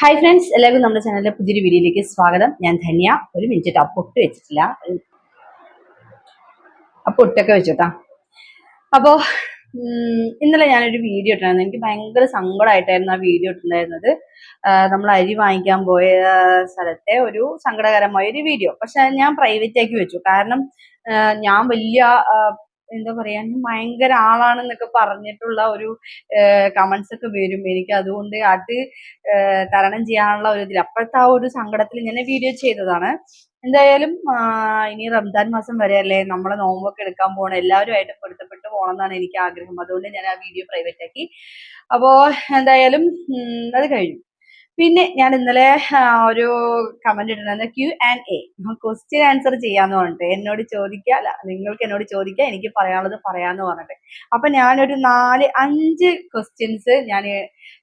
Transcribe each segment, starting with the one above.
Hi friends എല്ലാവർക്കും നമ്മുടെ ചാനലിലെ പുതിയൊരു വീഡിയോയിലേക്ക് സ്വാഗതം. ഞാൻ ധന്യ. ഒരു മിനിറ്റ് കേട്ടോ പൊട്ട് വെച്ചിട്ടില്ല. ആ പൊട്ടൊക്കെ വെച്ചോട്ടാ. അപ്പോ ഇന്നലെ ഞാനൊരു വീഡിയോ ഇട്ടുണ്ടായിരുന്നു എനിക്ക് ഭയങ്കര സങ്കടമായിട്ടായിരുന്നു ആ വീഡിയോ ഇട്ടിട്ടുണ്ടായിരുന്നത്. നമ്മൾ അരി വാങ്ങിക്കാൻ പോയ സ്ഥലത്തെ ഒരു സങ്കടകരമായ ഒരു വീഡിയോ. പക്ഷെ ഞാൻ പ്രൈവറ്റ് ആക്കി വെച്ചു. കാരണം ഞാൻ വലിയ എന്താ പറയാ ഭയങ്കര ആളാണെന്നൊക്കെ പറഞ്ഞിട്ടുള്ള ഒരു കമന്റ്സ് ഒക്കെ വരും. എനിക്ക് അതുകൊണ്ട് അത് തരണം ചെയ്യാനുള്ള ഒരു ഇതിൽ അപ്പോഴത്തെ ആ ഒരു സങ്കടത്തിൽ ഞാൻ വീഡിയോ ചെയ്തതാണ്. എന്തായാലും ഇനി റംസാൻ മാസം വരെ അല്ലേ നമ്മളെ നോമ്പൊക്കെ എടുക്കാൻ പോകണം എല്ലാവരുമായിട്ട് പൊരുത്തപ്പെട്ട് പോകണം എന്നാണ് എനിക്ക് ആഗ്രഹം. അതുകൊണ്ട് ഞാൻ ആ വീഡിയോ പ്രൈവറ്റ് ആക്കി. അപ്പോ എന്തായാലും അത് കഴിഞ്ഞു. പിന്നെ ഞാൻ ഇന്നലെ ഒരു comment ഇട്ടിരുന്നത് Q and A question answer ചെയ്യാന്ന് പറഞ്ഞിട്ട് എന്നോട് ചോദിക്കുക നിങ്ങൾക്ക് എന്നോട് ചോദിക്കാം എനിക്ക് പറയാനുള്ളത് പറയാന്ന് പറഞ്ഞിട്ട്. അപ്പൊ ഞാനൊരു നാല് അഞ്ച് ക്വസ്റ്റ്യൻസ് ഞാൻ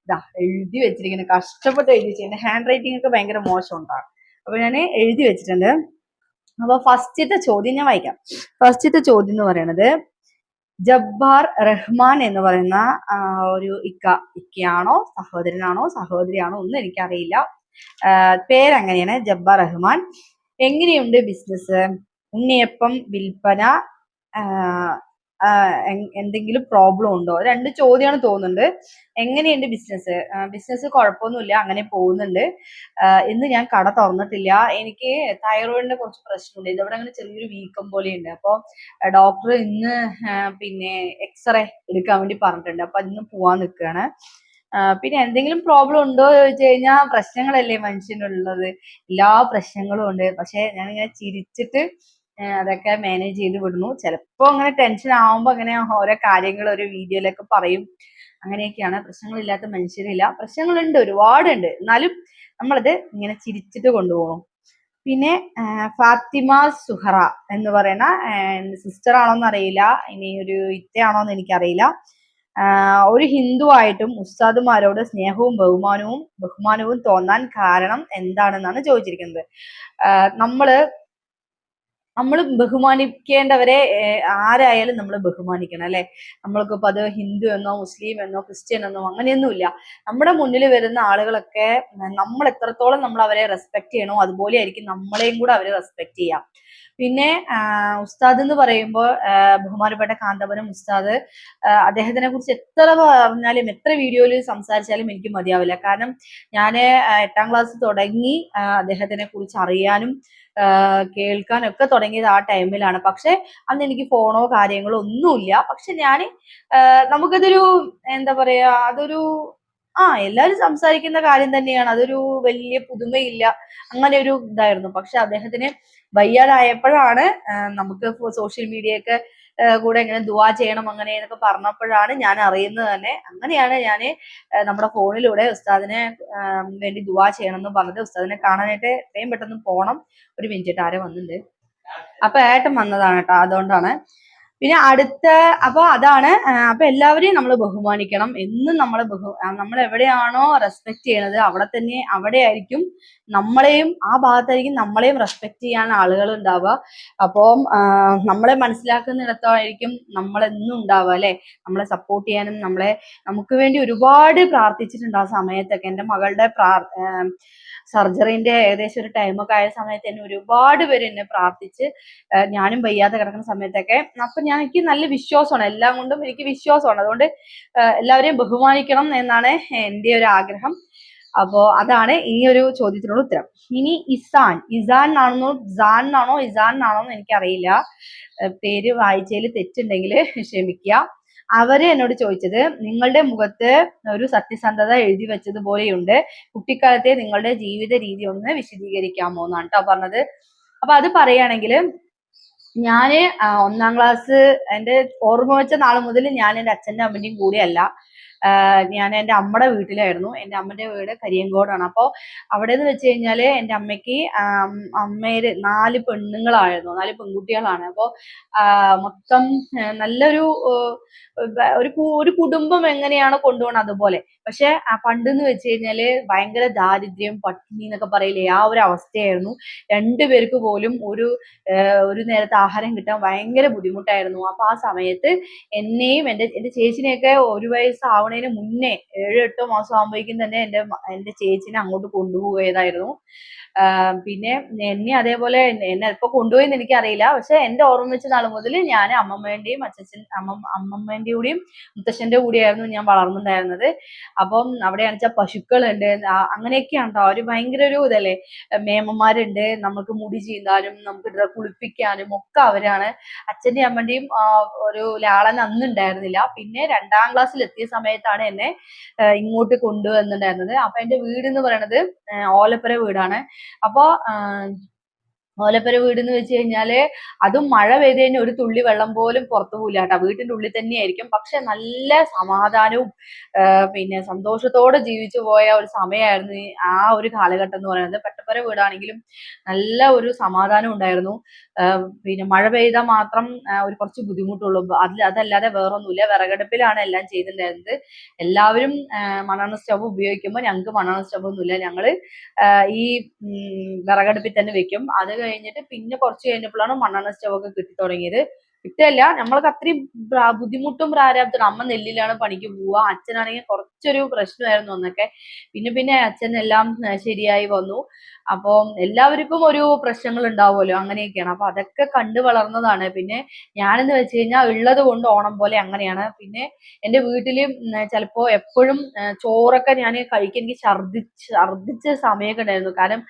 ഇതാ എഴുതി വെച്ചിരിക്കുന്നത് കഷ്ടപ്പെട്ട് എഴുതി വെച്ചിരിക്കുന്നത് ഹാൻഡ് റൈറ്റിംഗ് ഒക്കെ ഭയങ്കര മോശം ഉണ്ടാകും അപ്പൊ ഞാൻ എഴുതി വെച്ചിട്ടുണ്ട്. അപ്പൊ ഫസ്റ്റത്തെ ചോദ്യം ഞാൻ വായിക്കാം. ഫസ്റ്റത്തെ ചോദ്യം എന്ന് പറയുന്നത് ജബ്ബാർ റഹ്മാൻ എന്ന് പറയുന്ന ഒരു ഇക്ക ഇക്കയാണോ സഹോദരനാണോ സഹോദരിയാണോ ഒന്നും എനിക്കറിയില്ല. പേരങ്ങനെയാണ് ജബ്ബാർ റഹ്മാൻ. എങ്ങനെയുണ്ട് ബിസിനസ് ഉണ്ണിയപ്പം വിൽപ്പന എന്തെങ്കിലും പ്രോബ്ലം ഉണ്ടോ? രണ്ട് ചോദ്യമാണ് തോന്നുന്നുണ്ട്. എങ്ങനെയുണ്ട് ബിസിനസ് ബിസിനസ് കുഴപ്പമൊന്നുമില്ല അങ്ങനെ പോകുന്നുണ്ട്. ഇന്ന് ഞാൻ കട തുറന്നിട്ടില്ല. എനിക്ക് തൈറോയിഡിന്റെ കുറച്ച് പ്രശ്നമുണ്ട്. ഇതവിടെ അങ്ങനെ ചെറിയൊരു വീക്കം പോലെയുണ്ട്. അപ്പോൾ ഡോക്ടർ ഇന്ന് പിന്നെ എക്സ്റേ എടുക്കാൻ വേണ്ടി പറഞ്ഞിട്ടുണ്ട്. അപ്പൊ ഇന്ന് പോവാൻ നിൽക്കുകയാണ് പിന്നെ എന്തെങ്കിലും പ്രോബ്ലം ഉണ്ടോ ചോദിച്ചു കഴിഞ്ഞാൽ പ്രശ്നങ്ങളല്ലേ മനുഷ്യനുള്ളത്. എല്ലാ പ്രശ്നങ്ങളും ഉണ്ട്. പക്ഷെ ഞാനിങ്ങനെ ചിരിച്ചിട്ട് അതൊക്കെ മാനേജ് ചെയ്ത് വിടുന്നു. ചിലപ്പോ അങ്ങനെ ടെൻഷൻ ആവുമ്പോ അങ്ങനെ ഓരോ കാര്യങ്ങൾ ഒരു വീഡിയോയിലൊക്കെ പറയും. അങ്ങനെയൊക്കെയാണ്. പ്രശ്നങ്ങളില്ലാത്ത മനുഷ്യരില്ല. പ്രശ്നങ്ങളുണ്ട് ഒരുപാടുണ്ട്. എന്നാലും നമ്മളത് ഇങ്ങനെ ചിരിച്ചിട്ട് കൊണ്ടുപോകണം പിന്നെ ഫാത്തിമ സുഹറ എന്ന് പറയുന്ന സിസ്റ്റർ ആണോന്ന് അറിയില്ല. ഇനി ഒരു ഇത്തയാണോന്ന് എനിക്കറിയില്ല. ഒരു ഹിന്ദു ആയിട്ടും ഉസ്താദുമാരോട് സ്നേഹവും ബഹുമാനവും ബഹുമാനവും തോന്നാൻ കാരണം എന്താണെന്നാണ് ചോദിച്ചിരിക്കുന്നത്. നമ്മൾ നമ്മൾ ബഹുമാനിക്കേണ്ടവരെ ആരായാലും നമ്മൾ ബഹുമാനിക്കണം അല്ലെ? നമ്മൾക്കിപ്പോൾ അത് ഹിന്ദു എന്നോ മുസ്ലിം എന്നോ ക്രിസ്ത്യൻ എന്നോ അങ്ങനെയൊന്നുമില്ല. നമ്മുടെ മുന്നിൽ വരുന്ന ആളുകളൊക്കെ നമ്മൾ എത്രത്തോളം നമ്മൾ അവരെ റെസ്പെക്ട് ചെയ്യണോ അതുപോലെ ആയിരിക്കും നമ്മളെയും കൂടെ അവരെ റെസ്പെക്ട് ചെയ്യാം. പിന്നെ ഉസ്താദ് എന്ന് പറയുമ്പോൾ ബഹുമാനപ്പെട്ട കാന്തപുരം ഉസ്താദ് അദ്ദേഹത്തിനെ കുറിച്ച് എത്ര പറഞ്ഞാലും എത്ര വീഡിയോയിൽ സംസാരിച്ചാലും എനിക്ക് മതിയാവില്ല. കാരണം ഞാൻ എട്ടാം ക്ലാസ് തുടങ്ങി അദ്ദേഹത്തിനെ കുറിച്ച് അറിയാനും കേൾക്കാനൊക്കെ തുടങ്ങിയത് ആ ടൈമിലാണ്. പക്ഷെ അന്ന് എനിക്ക് ഫോണോ കാര്യങ്ങളോ ഒന്നുമില്ല. പക്ഷെ ഞാൻ നമുക്കതൊരു എന്താ പറയാ അതൊരു ആ എല്ലാവരും സംസാരിക്കുന്ന കാര്യം തന്നെയാണ്. അതൊരു വലിയ പുതുമയില്ല. അങ്ങനെ ഒരു ഇതായിരുന്നു. പക്ഷെ അദ്ദേഹത്തിന് വയ്യാതായപ്പോഴാണ് നമുക്ക് സോഷ്യൽ മീഡിയയൊക്കെ കൂടെ എങ്ങനെ ദുവാ ചെയ്യണം അങ്ങനെ എന്നൊക്കെ പറഞ്ഞപ്പോഴാണ് ഞാൻ അറിയുന്നത് തന്നെ. അങ്ങനെയാണ് ഞാൻ നമ്മുടെ ഫോണിലൂടെ ഉസ്താദിനെ വേണ്ടി ദുവാ ചെയ്യണം എന്ന് പറഞ്ഞത്. ഉസ്താദിനെ കാണാനായിട്ട് എത്രയും പെട്ടെന്ന് പോണം. ഒരു മിനിറ്റ് ആരെ വന്നിട്ടുണ്ട്. അപ്പൊ ഏട്ടൻ വന്നതാണ് കേട്ടോ അതുകൊണ്ടാണ്. പിന്നെ അടുത്ത അപ്പൊ അതാണ് അപ്പൊ എല്ലാവരെയും നമ്മൾ ബഹുമാനിക്കണം. എന്നും നമ്മളെ ബഹു നമ്മൾ എവിടെയാണോ റെസ്പെക്ട് ചെയ്യണത് അവിടെ തന്നെ അവിടെ ആയിരിക്കും നമ്മളെയും ആ ഭാഗത്തായിരിക്കും നമ്മളെയും റെസ്പെക്ട് ചെയ്യാൻ ആളുകൾ ഉണ്ടാവുക. അപ്പം നമ്മളെ മനസ്സിലാക്കുന്നിടത്തായിരിക്കും നമ്മളെന്നും ഉണ്ടാവുക അല്ലെ? നമ്മളെ സപ്പോർട്ട് ചെയ്യാനും നമ്മളെ നമുക്ക് വേണ്ടി ഒരുപാട് പ്രാർത്ഥിച്ചിട്ടുണ്ട് ആ സമയത്തൊക്കെ. എന്റെ മകളുടെ സർജറിന്റെ ഏകദേശം ഒരു ടൈമൊക്കെ ആയ സമയത്ത് എന്നെ ഒരുപാട് പേര് എന്നെ പ്രാർത്ഥിച്ച് ഞാനും വയ്യാതെ കിടക്കുന്ന സമയത്തൊക്കെ അപ്പൊ ഞാൻ എനിക്ക് നല്ല വിശ്വാസമാണ്. എല്ലാം കൊണ്ടും എനിക്ക് വിശ്വാസമാണ്. അതുകൊണ്ട് എല്ലാവരെയും ബഹുമാനിക്കണം എന്നാണ് എന്റെ ഒരു ആഗ്രഹം. അപ്പോ അതാണ് ഈ ഒരു ചോദ്യത്തിനുള്ള ഉത്തരം. ഇനി ഇസാൻ. ഇസാൻ ആണെന്നോ ജാൻ ആണോ ഇസാൻ ആണോ എന്ന് എനിക്കറിയില്ല. പേര് വായിച്ചതിൽ തെറ്റുണ്ടെങ്കിൽ ക്ഷമിക്കുക. അവർ എന്നോട് ചോദിച്ചത് നിങ്ങളുടെ മുഖത്ത് ഒരു സത്യസന്ധത എഴുതി വെച്ചതുപോലെയുണ്ട്. കുട്ടിക്കാലത്തെ നിങ്ങളുടെ ജീവിത രീതി ഒന്ന് വിശദീകരിക്കാമോ? എന്നാണ് കേട്ടോ പറഞ്ഞത്. അപ്പൊ അത് പറയുകയാണെങ്കിൽ ഞാൻ ഒന്നാം ക്ലാസ് എന്റെ ഓർമ്മ വെച്ച നാൾ മുതൽ ഞാൻ എന്റെ അച്ഛന്റെ അമ്മന്റെയും കൂടിയല്ല. ഞാൻ എന്റെ അമ്മയുടെ വീട്ടിലായിരുന്നു. എന്റെ അമ്മന്റെ വീട് കരിയങ്കോടാണ്. അപ്പോൾ അവിടെ എന്ന് വെച്ച് കഴിഞ്ഞാൽ എന്റെ അമ്മയ്ക്ക് അമ്മേര് നാല് പെണ്ണുങ്ങളായിരുന്നു. നാല് പെൺകുട്ടികളാണ്. അപ്പോൾ മൊത്തം നല്ലൊരു ഒരു ഒരു കുടുംബം എങ്ങനെയാണ് കൊണ്ടുപോകണം അതുപോലെ. പക്ഷെ ആ പണ്ടെന്ന് വെച്ച് കഴിഞ്ഞാൽ ഭയങ്കര ദാരിദ്ര്യം പട്ടിണി എന്നൊക്കെ പറയില്ലേ ആ ഒരു അവസ്ഥയായിരുന്നു. രണ്ടുപേർക്ക് പോലും ഒരു ഒരു നേരത്തെ ആഹാരം കിട്ടാൻ ഭയങ്കര ബുദ്ധിമുട്ടായിരുന്നു. അപ്പൊ ആ സമയത്ത് എന്നെയും എന്റെ എന്റെ ചേച്ചിനെയൊക്കെ ഒരു വയസ്സാവണേന് മുന്നേ ഏഴോ എട്ടോ മാസം ആകുമ്പോഴേക്കും തന്നെ എന്റെ എന്റെ എന്റെ ചേച്ചിനെ അങ്ങോട്ട് കൊണ്ടുപോയതായിരുന്നു പിന്നെ എന്നെ അതേപോലെ എന്നെ എന്നെ ഇപ്പൊ കൊണ്ടുപോയെന്ന് എനിക്കറിയില്ല. പക്ഷെ എന്റെ ഓർമ്മ വെച്ച നാൾ മുതൽ ഞാൻ അമ്മമ്മേന്റെയും അച്ഛൻ അമ്മ അമ്മമ്മേന്റെ കൂടെയും മുത്തശ്ശന്റെ കൂടെയായിരുന്നു ഞാൻ വളർന്നുണ്ടായിരുന്നത് അപ്പം അവിടെ വെച്ചാൽ പശുക്കളുണ്ട്. അങ്ങനെയൊക്കെയാണ് ട്ടോ. അവർ ഭയങ്കര ഒരു ഇതല്ലേ? മേമന്മാരുണ്ട്. നമുക്ക് മുടി ചീന്താനും നമുക്ക് കുളിപ്പിക്കാനും ഒക്കെ അവരാണ്. അച്ഛന്റെയും അമ്മന്റെയും ആ, ഒരു ലാളൻ അന്നുണ്ടായിരുന്നില്ല. പിന്നെ രണ്ടാം ക്ലാസ്സിൽ എത്തിയ സമയത്താണ് എന്നെ ഇങ്ങോട്ട് കൊണ്ടുവന്നിട്ടുണ്ടായിരുന്നത്. അപ്പൊ എന്റെ വീട് എന്ന് പറയുന്നത് ഓലപ്പുര വീടാണ്. അപ്പോൾ ഓലപ്പുര വീട് എന്ന് വെച്ച് കഴിഞ്ഞാൽ അതും മഴ പെയ്ത് കഴിഞ്ഞാൽ ഒരു തുള്ളി വെള്ളം പോലും പുറത്തു പോകില്ല കേട്ടോ. വീട്ടിന്റെ ഉള്ളിൽ തന്നെയായിരിക്കും. പക്ഷെ നല്ല സമാധാനവും പിന്നെ സന്തോഷത്തോടെ ജീവിച്ചു പോയ ഒരു സമയമായിരുന്നു ആ ഒരു കാലഘട്ടം എന്ന് പറയുന്നത്. പെട്ടപ്പര വീടാണെങ്കിലും നല്ല ഒരു സമാധാനം ഉണ്ടായിരുന്നു. പിന്നെ മഴ പെയ്താൽ മാത്രം ഒരു കുറച്ച് ബുദ്ധിമുട്ടുള്ളൂ. അതിൽ അതല്ലാതെ വേറൊന്നുമില്ല. വിറകടുപ്പിലാണ് എല്ലാം ചെയ്തിട്ടുണ്ടായിരുന്നത്. എല്ലാവരും മണ്ണെണ്ണ സ്റ്റവ് ഉപയോഗിക്കുമ്പോൾ ഞങ്ങൾക്ക് മണ്ണെണ്ണ സ്റ്റവ് ഒന്നുമില്ല. ഞങ്ങൾ ഈ വിറകടുപ്പിൽ തന്നെ വെക്കും. അത് കഴിഞ്ഞിട്ട് പിന്നെ കുറച്ച് കഴിഞ്ഞപ്പോഴാണ് മണ്ണെണ്ണ സ്റ്റവ് ഒക്കെ കിട്ടി തുടങ്ങിയത്. കിട്ടല്ല നമ്മൾക്ക് അത്രയും ബുദ്ധിമുട്ടും പ്രാരാബ്ദം അമ്മ നെല്ലിലാണ് പണിക്ക് പോവുക. അച്ഛനാണെങ്കിൽ കുറച്ചൊരു പ്രശ്നമായിരുന്നു അന്നൊക്കെ. പിന്നെ പിന്നെ അച്ഛൻ എല്ലാം ശരിയായി വന്നു. അപ്പോൾ എല്ലാവർക്കും ഒരു പ്രശ്നങ്ങൾ ഉണ്ടാവുമല്ലോ അങ്ങനെയൊക്കെയാണ്. അപ്പൊ അതൊക്കെ കണ്ടു വളർന്നതാണ്. പിന്നെ ഞാനെന്ന് വെച്ച് കഴിഞ്ഞാൽ ഉള്ളത് കൊണ്ട് ഓണം പോലെ അങ്ങനെയാണ്. പിന്നെ എന്റെ വീട്ടിൽ ചിലപ്പോ എപ്പോഴും ചോറൊക്കെ ഞാൻ കഴിക്കാൻ എനിക്ക് ഛർദിച്ച് ഛർദിച്ച സമയമൊക്കെ ഉണ്ടായിരുന്നു. കാരണം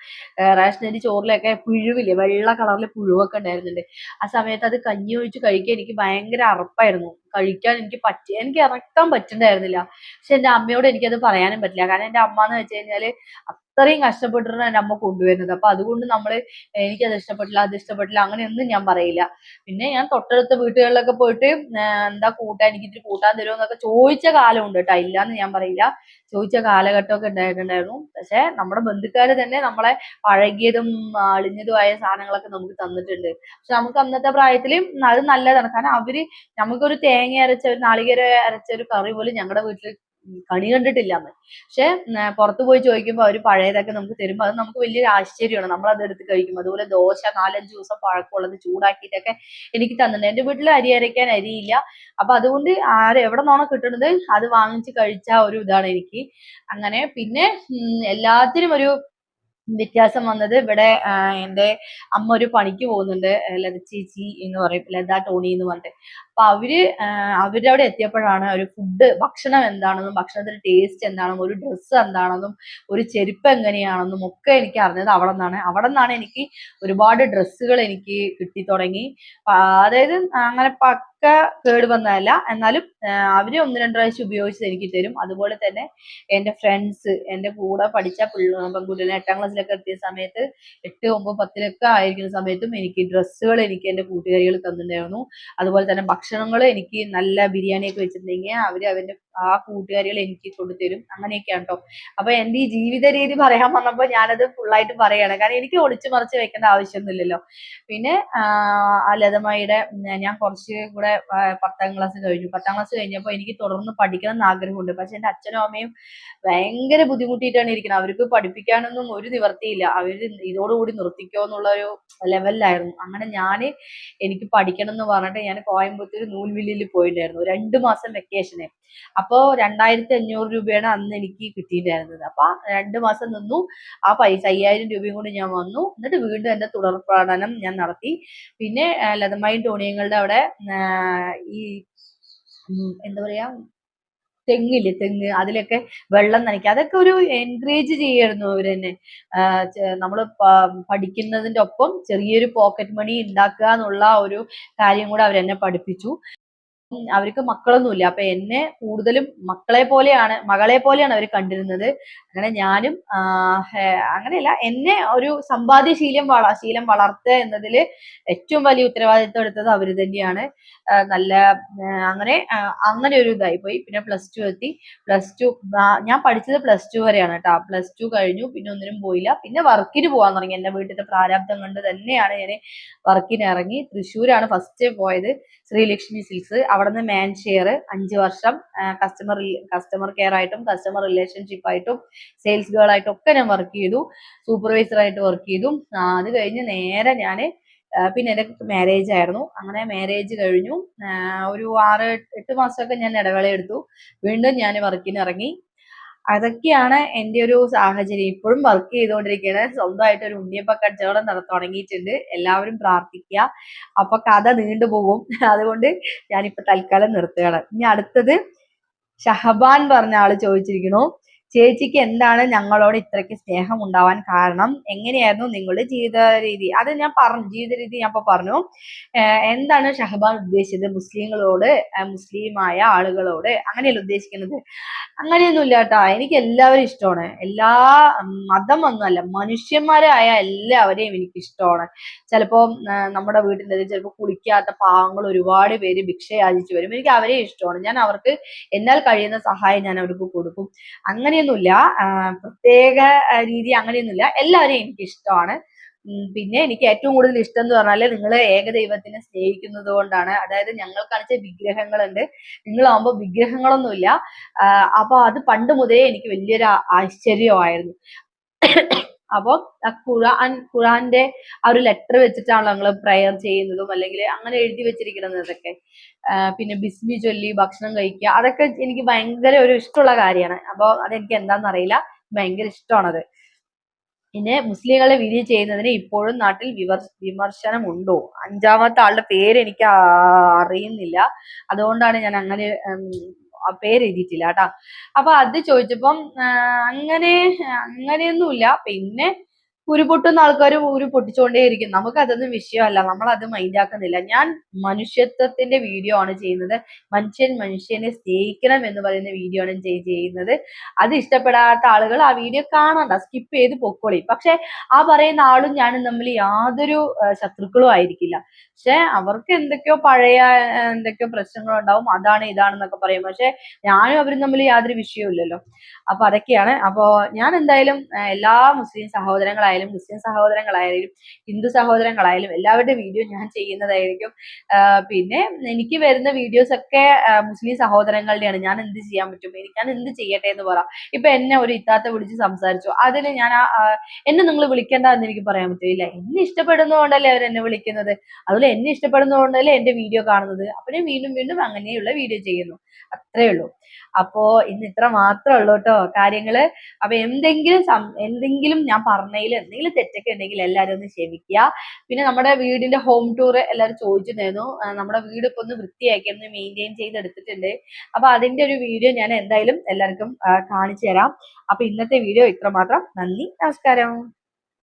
റേഷനരി ചോറിലൊക്കെ പുഴുവില്ലേ വെള്ള കളറിലെ പുഴുവൊക്കെ ഉണ്ടായിരുന്നുണ്ട്. ആ സമയത്ത് അത് കഞ്ഞി ഒഴിച്ച് കഴിക്കാൻ എനിക്ക് ഭയങ്കര അറപ്പായിരുന്നു. കഴിക്കാൻ എനിക്ക് പറ്റി എനിക്ക് ഇറക്കാൻ പറ്റുന്നുണ്ടായിരുന്നില്ല പക്ഷെ എന്റെ അമ്മയോട് എനിക്കത് പറയാനും പറ്റില്ല. കാരണം എന്റെ അമ്മ എന്ന് വെച്ച് കഴിഞ്ഞാൽ അത്രയും കഷ്ടപ്പെട്ടിട്ടാണ് അമ്മ കൊണ്ടുവരുന്നത്. അപ്പൊ അതുകൊണ്ട് നമ്മൾ എനിക്കത് ഇഷ്ടപ്പെട്ടില്ല അത് ഇഷ്ടപ്പെട്ടില്ല അങ്ങനെയൊന്നും ഞാൻ പറയില്ല. പിന്നെ ഞാൻ തൊട്ടടുത്ത വീട്ടുകളിലൊക്കെ പോയിട്ട് എന്താ കൂട്ടാൻ എനിക്ക് ഇത്തിരി കൂട്ടാൻ തരുമോ എന്നൊക്കെ ചോദിച്ച കാലമുണ്ട് കേട്ടോ. ഇല്ലാന്ന് ഞാൻ പറയില്ല. ചോദിച്ച കാലഘട്ടമൊക്കെ ഉണ്ടായിട്ടുണ്ടായിരുന്നു. പക്ഷെ നമ്മുടെ ബന്ധുക്കാര് തന്നെ നമ്മളെ പഴകിയതും അളിഞ്ഞതുമായ സാധനങ്ങളൊക്കെ നമുക്ക് തന്നിട്ടുണ്ട്. പക്ഷെ നമുക്ക് അന്നത്തെ പ്രായത്തിൽ അത് നല്ലതാണ്. കാരണം അവർ നമുക്കൊരു തേങ്ങ അരച്ച ഒരു നാളികേര അരച്ച ഒരു കറി പോലും ഞങ്ങളുടെ വീട്ടിൽ കണി കണ്ടിട്ടില്ല അന്ന് പക്ഷെ പുറത്തു പോയി ചോദിക്കുമ്പോൾ അവർ പഴയതൊക്കെ നമുക്ക് തരുമ്പോൾ അത് നമുക്ക് വലിയൊരു ആശ്ചര്യമാണ്. നമ്മൾ അത് എടുത്ത് കഴിക്കും. അതുപോലെ ദോശ നാലഞ്ച് ദിവസം പഴക്കമുള്ളത് ചൂടാക്കിയിട്ടൊക്കെ എനിക്ക് തന്നിട്ടുണ്ട്. എന്റെ വീട്ടിൽ അരി അരയ്ക്കാൻ അരിയില്ല. അപ്പൊ അതുകൊണ്ട് ആര് എവിടെ നിന്നാണോ കിട്ടുന്നത് അത് വാങ്ങിച്ച് കഴിച്ച ഒരു ഇതാണ് എനിക്ക്. അങ്ങനെ പിന്നെ എല്ലാത്തിനും ഒരു വ്യത്യാസം വന്നത് ഇവിടെ എന്റെ അമ്മ ഒരു പണിക്ക് പോകുന്നുണ്ട്. ലത ചേച്ചി എന്ന് പറയും. ലത ടോണി എന്ന് പറഞ്ഞിട്ട്. അപ്പൊ അവർ അവരുടെ അവിടെ എത്തിയപ്പോഴാണ് ഒരു ഫുഡ് ഭക്ഷണം എന്താണെന്നും ഭക്ഷണത്തിന്റെ ടേസ്റ്റ് എന്താണെന്നും ഒരു ഡ്രസ്സ് എന്താണെന്നും ഒരു ചെരുപ്പ് എങ്ങനെയാണെന്നും ഒക്കെ എനിക്ക് അറിഞ്ഞത് അവിടെ നിന്നാണ്. അവിടെ നിന്നാണ് എനിക്ക് ഒരുപാട് ഡ്രസ്സുകൾ എനിക്ക് കിട്ടി തുടങ്ങി. അതായത് അങ്ങനെ പക്ക കേട് വന്നതല്ല. എന്നാലും അവർ ഒന്ന് രണ്ട് പ്രാവശ്യം ഉപയോഗിച്ചത് എനിക്ക് തരും. അതുപോലെ തന്നെ എന്റെ ഫ്രണ്ട്സ് എന്റെ കൂടെ പഠിച്ച പെൺകുട്ടികളെ എട്ടാം ക്ലാസ്സിലൊക്കെ എത്തിയ സമയത്ത് എട്ട് ഒമ്പത് പത്തിലൊക്കെ ആയിരിക്കുന്ന സമയത്തും എനിക്ക് ഡ്രസ്സുകൾ എനിക്ക് എന്റെ കൂട്ടുകാരികൾ തന്നിട്ടുണ്ടായിരുന്നു. അതുപോലെ തന്നെ ഭക്ഷണങ്ങൾ എനിക്ക് നല്ല ബിരിയാണിയൊക്കെ വെച്ചിട്ടുണ്ടെങ്കിൽ അവർ അവന്റെ ആ കൂട്ടുകാരികൾ എനിക്ക് കൊണ്ടുതരും അങ്ങനെയൊക്കെയാണ് കേട്ടോ അപ്പൊ എന്റെ ഈ ജീവിത രീതി പറയാൻ വന്നപ്പോ ഞാനത് ഫുള്ളായിട്ട് പറയാണ്. കാരണം എനിക്ക് ഒളിച്ചു മറിച്ച് വെക്കേണ്ട ആവശ്യമൊന്നുമില്ലല്ലോ. പിന്നെ ആ ലതമ്മയുടെ ഞാൻ കുറച്ച് കൂടെ പത്താം ക്ലാസ് കഴിഞ്ഞു. പത്താം ക്ലാസ് കഴിഞ്ഞപ്പോൾ എനിക്ക് തുടർന്ന് പഠിക്കണം എന്ന് ആഗ്രഹമുണ്ട്. പക്ഷെ എന്റെ അച്ഛനും അമ്മയും ഭയങ്കര ബുദ്ധിമുട്ടിയിട്ടാണ് ഇരിക്കുന്നത്. അവർക്ക് പഠിപ്പിക്കാനൊന്നും ഒരു നിവർത്തിയില്ല അവർ ഇതോടുകൂടി നിർത്തിക്കോ എന്നുള്ള ഒരു ലെവലിലായിരുന്നു. അങ്ങനെ ഞാൻ എനിക്ക് പഠിക്കണം എന്ന് പറഞ്ഞിട്ട് ഞാൻ കോയമ്പത്തൂർ നൂൽവില്ലിൽ പോയിട്ടുണ്ടായിരുന്നു. രണ്ട് മാസം വെക്കേഷന് അപ്പോ രണ്ടായിരത്തി അഞ്ഞൂറ് രൂപയാണ് അന്ന് എനിക്ക് കിട്ടിയിട്ടുണ്ടായിരുന്നത്. അപ്പൊ രണ്ട് മാസം നിന്നു. ആ പൈസ അയ്യായിരം രൂപയും കൊണ്ട് ഞാൻ വന്നു. എന്നിട്ട് വീണ്ടും എന്റെ തുടർ പഠനം ഞാൻ നടത്തി. പിന്നെ ലതമായും ടോണിയങ്ങളുടെ അവിടെ ഈ എന്താ പറയാ തെങ്ങില്ലേ തെങ്ങ് അതിലൊക്കെ വെള്ളം നനയ്ക്കുക. അതൊക്കെ ഒരു എൻകറേജ് ചെയ്യായിരുന്നു അവർ തന്നെ. നമ്മൾ പഠിക്കുന്നതിന്റെ ഒപ്പം ചെറിയൊരു പോക്കറ്റ് മണി ഉണ്ടാക്കുക എന്നുള്ള ഒരു കാര്യം കൂടെ അവരെന്നെ പഠിപ്പിച്ചു. അവർക്ക് മക്കളൊന്നുമില്ല. അപ്പൊ എന്നെ കൂടുതലും മക്കളെ പോലെയാണ് മകളെ പോലെയാണ് അവർ കണ്ടിരുന്നത്. അങ്ങനെ ഞാനും അങ്ങനെയല്ല. എന്നെ ഒരു സമ്പാദ്യശീലം വള ശീലം വളർത്തുക എന്നതിൽ ഏറ്റവും വലിയ ഉത്തരവാദിത്വം എടുത്തത് അവർ തന്നെയാണ്. നല്ല അങ്ങനെ അങ്ങനെ ഒരു ഇതായി പോയി. പിന്നെ പ്ലസ് ടു എത്തി. പ്ലസ് ടു ഞാൻ പഠിച്ചത് പ്ലസ് ടു വരെയാണ് കേട്ടോ പ്ലസ് ടു കഴിഞ്ഞു. പിന്നെ ഒന്നിനും പോയില്ല. പിന്നെ വർക്കിന് പോകാൻ തുടങ്ങി. എന്റെ വീട്ടിലത്തെ പ്രാരാബ്ദം കൊണ്ട് തന്നെയാണ് ഞാൻ വർക്കിന് ഇറങ്ങി. തൃശ്ശൂരാണ് ഫസ്റ്റ് പോയത്. ശ്രീലക്ഷ്മി സിൽക്സ്. അവിടെ അവിടെ നിന്ന് മാൻ ഷെയർ അഞ്ച് വർഷം കസ്റ്റമർ കസ്റ്റമർ കെയർ ആയിട്ടും കസ്റ്റമർ റിലേഷൻഷിപ്പ് ആയിട്ടും സെയിൽസ് ഗേൾ ആയിട്ടും ഒക്കെ ഞാൻ വർക്ക് ചെയ്തു. സൂപ്പർവൈസർ ആയിട്ട് വർക്ക് ചെയ്തു. അത് കഴിഞ്ഞ് നേരെ ഞാൻ പിന്നെ എന്റെ മാരേജ് ആയിരുന്നു. അങ്ങനെ മാരേജ് കഴിഞ്ഞു. ഒരു ആറ് എട്ട് മാസമൊക്കെ ഞാൻ ഇടവേള എടുത്തു. വീണ്ടും ഞാൻ വർക്കിന് ഇറങ്ങി. അതൊക്കെയാണ് എന്റെ ഒരു സാഹചര്യം. ഇപ്പോഴും വർക്ക് ചെയ്തുകൊണ്ടിരിക്കുകയാണ്. സ്വന്തമായിട്ട് ഒരു ഉണ്ണിയപ്പ കച്ചവടം തുടങ്ങിയിട്ടുണ്ട്. എല്ലാവരും പ്രാർത്ഥിക്കുക. അപ്പൊ കഥ നീണ്ടുപോകും അതുകൊണ്ട് ഞാനിപ്പോ തൽക്കാലം നിർത്തുകയാണ്. ഇനി അടുത്തത് ഷഹബാൻ പറഞ്ഞ ആൾ ചോദിച്ചിരിക്കണു ചേച്ചിക്ക് എന്താണ് ഞങ്ങളോട് ഇത്രയ്ക്ക് സ്നേഹം ഉണ്ടാവാൻ കാരണം? എങ്ങനെയായിരുന്നു നിങ്ങളുടെ ജീവിത രീതി? അത് ഞാൻ പറഞ്ഞു ജീവിത രീതി ഞാൻ ഇപ്പൊ പറഞ്ഞു. എന്താണ് ഷഹബാൻ ഉദ്ദേശിച്ചത്? മുസ്ലിങ്ങളോട് മുസ്ലിമായ ആളുകളോട് അങ്ങനെയല്ല ഉദ്ദേശിക്കുന്നത്? അങ്ങനെയൊന്നുമില്ല കേട്ടോ. എനിക്ക് എല്ലാവരും ഇഷ്ടമാണ്. എല്ലാ മതം ഒന്നുമല്ല മനുഷ്യന്മാരായ എല്ലാവരെയും എനിക്ക് ഇഷ്ടമാണ് ചിലപ്പോ നമ്മുടെ വീട്ടിന്റെ ചിലപ്പോൾ കുളിക്കാത്ത പാവങ്ങൾ ഒരുപാട് പേര് ഭിക്ഷ യാചിച്ചു വരും. എനിക്ക് അവരെ ഇഷ്ടമാണ്. ഞാൻ അവർക്ക് എന്നാൽ കഴിയുന്ന സഹായം ഞാൻ അവർക്ക് കൊടുക്കും. അങ്ങനെയൊന്നുമില്ല. പ്രത്യേക രീതി അങ്ങനെയൊന്നുമില്ല. എല്ലാവരെയും എനിക്ക് ഇഷ്ടമാണ് പിന്നെ എനിക്ക് ഏറ്റവും കൂടുതൽ ഇഷ്ടം എന്ന് പറഞ്ഞാൽ നിങ്ങൾ ഏകദൈവത്തിനെ സ്നേഹിക്കുന്നത് കൊണ്ടാണ്. അതായത് ഞങ്ങൾ കാണിച്ച വിഗ്രഹങ്ങളുണ്ട്. നിങ്ങളാവുമ്പോൾ വിഗ്രഹങ്ങളൊന്നുമില്ല. അപ്പൊ അത് പണ്ട് മുതലേ എനിക്ക് വലിയൊരു ആശ്ചര്യമായിരുന്നു അപ്പോൾ ഖുറാൻ ഖുറാന്റെ ആ ഒരു ലെറ്റർ വെച്ചിട്ടാണല്ലോ ഞങ്ങൾ പ്രയർ ചെയ്യുന്നതും അല്ലെങ്കിൽ അങ്ങനെ എഴുതി വെച്ചിരിക്കുന്നതൊക്കെ പിന്നെ ബിസ്മി ചൊല്ലി ഭക്ഷണം കഴിക്കുക അതൊക്കെ എനിക്ക് ഭയങ്കര ഒരു ഇഷ്ടമുള്ള കാര്യമാണ്. അപ്പോൾ അതെനിക്ക് എന്താണെന്ന് അറിയില്ല. ഭയങ്കര ഇഷ്ടമാണത്. പിന്നെ മുസ്ലിങ്ങളെ വിധി ചെയ്യുന്നതിന് ഇപ്പോഴും നാട്ടിൽ വിമർശനം ഉണ്ടോ അഞ്ചാമത്തെ ആളുടെ പേര് എനിക്ക് അറിയുന്നില്ല. അതുകൊണ്ടാണ് ഞാൻ അങ്ങനെ പേര് എഴുതിയിട്ടില്ല കേട്ടോ. അപ്പൊ അത് ചോദിച്ചപ്പം അങ്ങനെ അങ്ങനെയൊന്നുമില്ല. പിന്നെ ഉരുപൊട്ടുന്ന ആൾക്കാർ ഉരു പൊട്ടിച്ചുകൊണ്ടേയിരിക്കും നമുക്ക് അതൊന്നും വിഷയമല്ല. നമ്മൾ അത് മൈൻഡ് മൈൻഡാക്കുന്നില്ല ഞാൻ മനുഷ്യത്വത്തിന്റെ വീഡിയോ ആണ് ചെയ്യുന്നത്. മനുഷ്യൻ മനുഷ്യനെ സ്നേഹിക്കണം എന്ന് പറയുന്ന വീഡിയോ ആണ് ചെയ്- ചെയ്യുന്നത്. അത് ഇഷ്ടപ്പെടാത്ത ആളുകൾ ആ വീഡിയോ കാണണ്ട. സ്കിപ്പ് ചെയ്ത് പൊക്കോളി. പക്ഷെ ആ പറയുന്ന ആളും ഞാനും തമ്മിൽ യാതൊരു ശത്രുക്കളും ആയിരിക്കില്ല. പക്ഷെ അവർക്ക് എന്തൊക്കെയോ പഴയ എന്തൊക്കെയോ പ്രശ്നങ്ങളുണ്ടാവും അതാണ് ഇതാണെന്നൊക്കെ പറയും. പക്ഷെ ഞാനും അവരും തമ്മിൽ യാതൊരു വിഷയവും ഇല്ലല്ലോ അപ്പൊ അതൊക്കെയാണ്. അപ്പോ ഞാൻ എന്തായാലും എല്ലാ മുസ്ലിം സഹോദരങ്ങളായാലും ക്രിസ്ത്യൻ സഹോദരങ്ങളായാലും ഹിന്ദു സഹോദരങ്ങളായാലും എല്ലാവരുടെ വീഡിയോ ഞാൻ ചെയ്യുന്നതായിരിക്കും. പിന്നെ എനിക്ക് വരുന്ന വീഡിയോസ് ഒക്കെ മുസ്ലിം സഹോദരങ്ങളുടെയാണ്. ഞാൻ എന്ത് ചെയ്യാൻ പറ്റും? എനിക്ക് ഞാൻ എന്ത് ചെയ്യട്ടെ എന്ന് പറ. ഇപ്പൊ എന്നെ ഒരു ഇത്താത്ത വിളിച്ച് സംസാരിച്ചു. അതിന് ഞാൻ എന്നെ നിങ്ങൾ വിളിക്കേണ്ട എന്ന് എനിക്ക് പറയാൻ പറ്റില്ല. എന്നെ ഇഷ്ടപ്പെടുന്നതുകൊണ്ടല്ലേ അവർ എന്നെ വിളിക്കുന്നത്? അതുപോലെ എന്നെ ഇഷ്ടപ്പെടുന്നതുകൊണ്ടല്ലേ എന്റെ വീഡിയോ കാണുന്നത്? അപ്പൊ ഞാൻ വീണ്ടും വീണ്ടും അങ്ങനെയുള്ള വീഡിയോ ചെയ്യുന്നു. അത്രേ ഉള്ളൂ. അപ്പോ ഇന്ന് ഇത്ര മാത്രമേ ഉള്ളൂ കേട്ടോ കാര്യങ്ങൾ. അപ്പൊ എന്തെങ്കിലും എന്തെങ്കിലും ഞാൻ പറഞ്ഞതിൽ എന്തെങ്കിലും തെറ്റൊക്കെ ഉണ്ടെങ്കിൽ എല്ലാവരും ഒന്ന് ക്ഷമിക്കുക. പിന്നെ നമ്മുടെ വീടിന്റെ ഹോം ടൂർ എല്ലാവരും ചോദിച്ചിട്ടുണ്ടായിരുന്നു. നമ്മുടെ വീട് ഇപ്പൊ ഒന്ന് വൃത്തിയാക്കി ഒന്ന് മെയിന്റെയിൻ ചെയ്തെടുത്തിട്ടുണ്ട്. അപ്പൊ അതിന്റെ ഒരു വീഡിയോ ഞാൻ എന്തായാലും എല്ലാവർക്കും കാണിച്ചു തരാം. അപ്പൊ ഇന്നത്തെ വീഡിയോ ഇത്രമാത്രം. നന്ദി നമസ്കാരം.